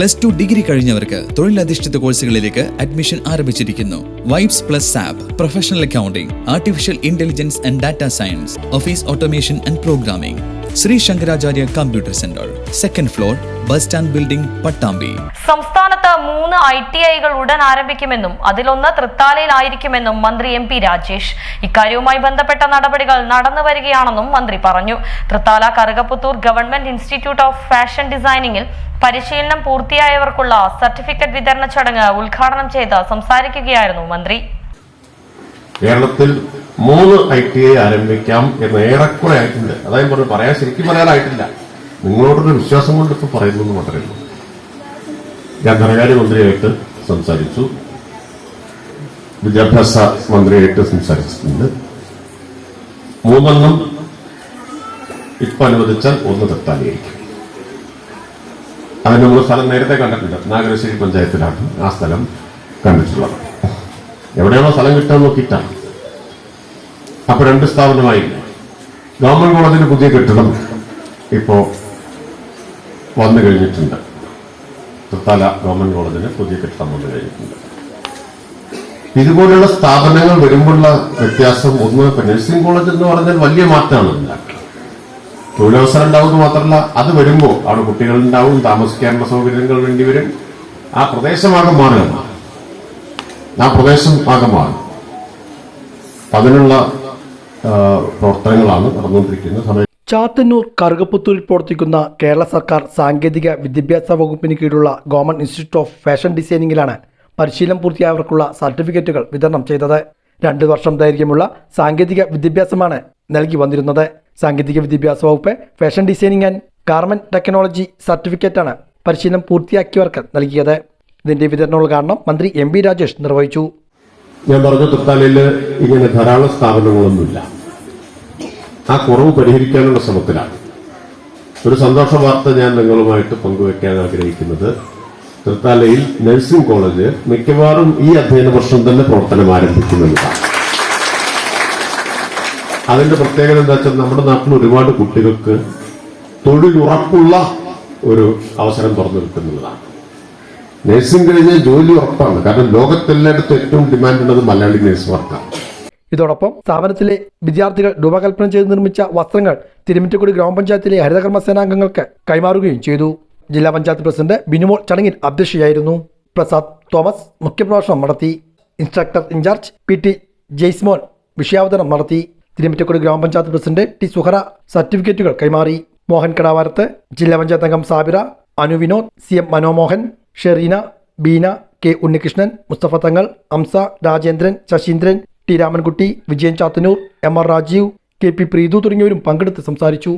Plus two degree കഴിഞ്ഞവർക്ക് തൊഴിലധിഷ്ഠിത കോഴ്സുകളിലേക്ക് admission ആരംഭിച്ചിരിക്കുന്നു. Vibes plus app professional accounting artificial intelligence and data science office automation and programming Shri Shankaracharya computer centre second floor bus stand building Pattambi. സംസ്ഥാനത്ത് മൂന്ന് I T ഐകൾ ഉടൻ ആരംഭിക്കുമെന്നും അതിലൊന്ന് തൃത്താലയിലായിരിക്കുമെന്നും മന്ത്രി M P Rajesh. ഇക്കാര്യവുമായി ബന്ധപ്പെട്ട നടപടികൾ നടന്നു വരികയാണെന്നും മന്ത്രി പറഞ്ഞു. Thrithala Karukaputhur government institute of fashion ഡിസൈനിങ്ങിൽ പരിശീലനം പൂർത്തിയായവർക്കുള്ള സർട്ടിഫിക്കറ്റ് വിതരണ ചടങ്ങ് ഉദ്ഘാടനം ചെയ്ത് സംസാരിക്കുകയായിരുന്നു മന്ത്രി. കേരളത്തിൽ മൂന്ന് ഐ ടി ഐ ആരംഭിക്കാം എന്ന് ഏറെക്കുറെ ആയിട്ടുണ്ട്. അതായത് പറഞ്ഞു പറയാൻ ശരിക്കും പറയാനായിട്ടില്ല. നിങ്ങളോടൊരു വിശ്വാസം കൊണ്ട് ഇപ്പൊ പറയുന്നു മാത്രമേ ഉള്ളൂ. ഞാൻ ധനകാര്യ മന്ത്രിയായിട്ട് സംസാരിച്ചു. വിദ്യാഭ്യാസ മന്ത്രിയായിട്ട് സംസാരിച്ചിട്ടുണ്ട്. മൂന്നെണ്ണം ഇപ്പൊ അനുവദിച്ചാൽ ഒന്ന് തെത്താനായിരിക്കും അതിന് നമ്മൾ സ്ഥലം നേരത്തെ കണ്ടിട്ടുണ്ട്. നാഗരശ്ശേരി പഞ്ചായത്തിലാണ് ആ സ്ഥലം കണ്ടിട്ടുള്ളത്. എവിടെയാണോ സ്ഥലം കിട്ടാൻ നോക്കിയിട്ടാണ്. അപ്പൊ രണ്ട് സ്ഥാപനമായി. ഗവൺമെന്റ് കോളേജിന് പുതിയ കെട്ടിടം ഇപ്പോ വന്നു കഴിഞ്ഞിട്ടുണ്ട്. തൃത്താല ഗവൺമെന്റ് കോളേജിന് പുതിയ കെട്ടിടം വന്നു കഴിഞ്ഞിട്ടുണ്ട്. ഇതുപോലുള്ള സ്ഥാപനങ്ങൾ വരുമ്പോഴുള്ള വ്യത്യാസം ഒന്ന് ഇപ്പൊ നഴ്സിംഗ് കോളേജ് എന്ന് പറഞ്ഞാൽ വലിയ മാറ്റമാണ് തൊഴിലവസരം ഉണ്ടാവുന്നത് മാത്രമല്ല അത് വരുമ്പോൾ അവിടെ കുട്ടികളുണ്ടാവും താമസിക്കാനുള്ള സൗകര്യങ്ങൾ വേണ്ടിവരും ആ പ്രദേശമാകെ മാറുകയാണ് ആ പ്രദേശം ആകെ മാറും അതിനുള്ള പ്രവർത്തനങ്ങളാണ് നടന്നുകൊണ്ടിരിക്കുന്നത്. സമയം ചാത്തന്നൂർ കറുകപ്പുത്തൂരിൽ പ്രവർത്തിക്കുന്ന കേരള സർക്കാർ സാങ്കേതിക വിദ്യാഭ്യാസ വകുപ്പിന് കീഴിലുള്ള ഗവൺമെന്റ് ഇൻസ്റ്റിറ്റ്യൂട്ട് ഓഫ് ഫാഷൻ ഡിസൈനിങ്ങിലാണ് പരിശീലനം പൂർത്തിയായവർക്കുള്ള സർട്ടിഫിക്കറ്റുകൾ വിതരണം ചെയ്തത്. രണ്ടു വർഷം ദൈർഘ്യമുള്ള സാങ്കേതിക വിദ്യാഭ്യാസമാണ് നൽകി വന്നിരുന്നത്. സാങ്കേതിക വിദ്യാഭ്യാസ വകുപ്പ് fashion designing and garment technology സർട്ടിഫിക്കറ്റാണ് പരിശീലനം പൂർത്തിയാക്കിയവർക്ക് നൽകിയത്. ഇതിന്റെ വിതരണോദ്ഘാടനം മന്ത്രി എം രാജേഷ് നിർവഹിച്ചു. ഞാൻ പറഞ്ഞു തൃത്താലയിൽ ഇങ്ങനെ ധാരാളം സ്ഥാപനങ്ങളൊന്നുമില്ല. ആ കുറവ് പരിഹരിക്കാനുള്ള ശ്രമത്തിലാണ്. ഒരു സന്തോഷ വാർത്ത ഞാൻ നിങ്ങളുമായിട്ട് പങ്കുവെക്കാൻ ആഗ്രഹിക്കുന്നത്. തൃത്താലയിൽ നഴ്സിംഗ് കോളേജ് മിക്കവാറും ഈ അധ്യയന വർഷം തന്നെ പ്രവർത്തനം ആരംഭിക്കുന്നുണ്ട് അതിന്റെ പ്രത്യേകത എന്താ വെച്ചാൽ നമ്മുടെ നാട്ടിൽ ഒരുപാട് കുട്ടികൾക്ക് തൊഴിലുറപ്പുള്ള ഒരു അവസരം തുറന്നു കിട്ടുന്നതാണ്. നഴ്സിംഗ് കഴിഞ്ഞാൽ ജോലി ഉറപ്പാണ്. കാരണം ലോകത്തെല്ലായിടത്തും ഏറ്റവും ഡിമാൻഡ് ഉള്ളത് മലയാളി നഴ്സുമാർക്കാണ് ഇതോടൊപ്പം സ്ഥാപനത്തിലെ വിദ്യാർത്ഥികൾ രൂപകൽപ്പന ചെയ്ത് നിർമ്മിച്ച വസ്ത്രങ്ങൾ തിരുമിറ്റക്കുടി ഗ്രാമപഞ്ചായത്തിലെ ഹരിതകർമ്മ സേനാംഗങ്ങൾക്ക് കൈമാറുകയും ചെയ്തു. ജില്ലാ പഞ്ചായത്ത് പ്രസിഡന്റ് ബിനുമോൾ ചടങ്ങിൽ അധ്യക്ഷയായിരുന്നു. പ്രസാദ് തോമസ് മുഖ്യപ്രഭാഷണം നടത്തി. Instructor in charge P T Jaismon വിഷയാവതരണം നടത്തി. തിരുമിറ്റക്കുടി ഗ്രാമപഞ്ചായത്ത് പ്രസിഡന്റ് ടി സുഹറ സർട്ടിഫിക്കറ്റുകൾ കൈമാറി. മോഹൻ കടാവാരത്ത് ജില്ലാ പഞ്ചായത്ത് അംഗം Sabira Anu Vinod C M Manomohan Shereena Beena K Unnikrishnan Musthafa Thangal Amsa Rajendran Sasheendran T Ramankutty Vijayan Chathannur M R Rajeev K P Preethu തുടങ്ങിയവരും പങ്കെടുത്ത് സംസാരിച്ചു.